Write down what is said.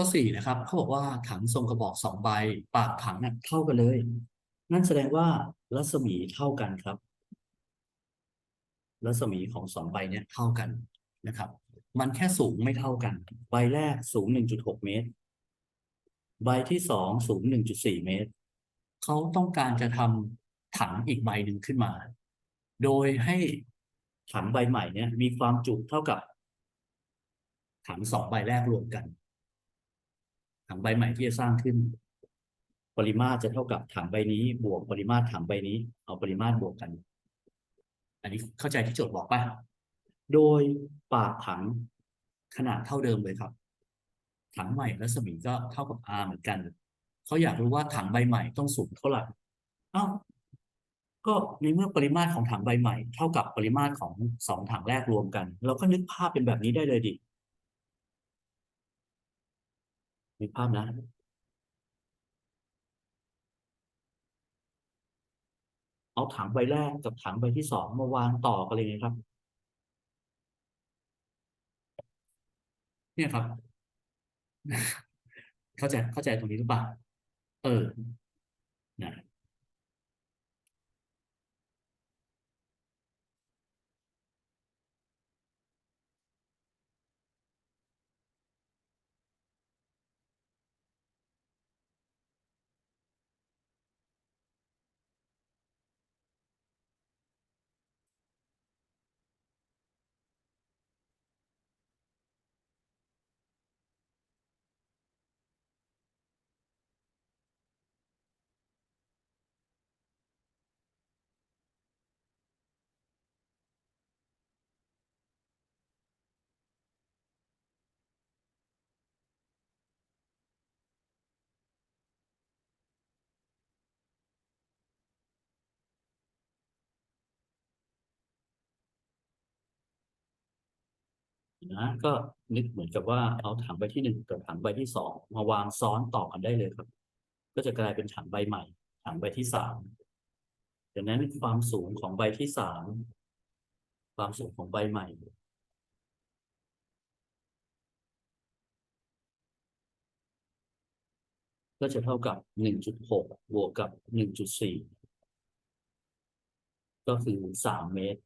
ข้อสี่นะครับเขาบอกว่าถังทรงกระบอกสองใบ ปากถังน่ะเท่ากันเลย นั่นแสดงว่ารัศมีเท่ากันครับ รัศมีของสองใบเนี้ยเท่ากันนะครับ มันแค่สูงไม่เท่ากัน ใบแรกสูงหนึ่งจุดหกเมตร ใบที่สองสูงหนึ่งจุดสี่เมตร เขาต้องการจะทำถังอีกใบหนึ่งขึ้นมา โดยให้ถังใบใหม่เนี้ยมีความจุเท่ากับถังสองใบแรกรวมกัน ถังใบใหม่ที่จะสร้างขึ้น ปริมาตรจะเท่ากับถังใบนี้ บวกปริมาตรถังใบนี้ เอาปริมาตรบวกกัน อันนี้เข้าใจที่โจทย์บอกป่ะโดยปากถังขนาดเท่าเดิมเลยครับ ถังใหม่รัศมีก็เท่ากับ R เหมือนกันเขาอยากรู้ว่าถังใบใหม่ต้องสูงเท่าไหร่อ้าวก็ในเมื่อปริมาตรของถังใบใหม่ เท่ากับปริมาตรของสองถังแรกรวมกัน เราก็นึกภาพเป็นแบบนี้ได้เลยดิ มีภาพนะเอาถังใบแรกกับถังใบที่สองมาวางต่อกันเลยนะครับ เนี่ยครับ เข้าใจเข้าใจตรงนี้หรือเปล่าเออนะ นะก็นึกเหมือนกับว่าเอาถังใบที่หนึ่งกับถังใบที่สองมาวางซ้อนต่อกันได้เลยครับ ก็จะกลายเป็นถังใบใหม่ ถังใบที่สามดังนั้นความสูงของใบที่สามความสูงของใบใหม่ ก็จะเท่ากับหนึ่งจุดหกบวกกับหนึ่งจุดสี่ก็คือสามเมตร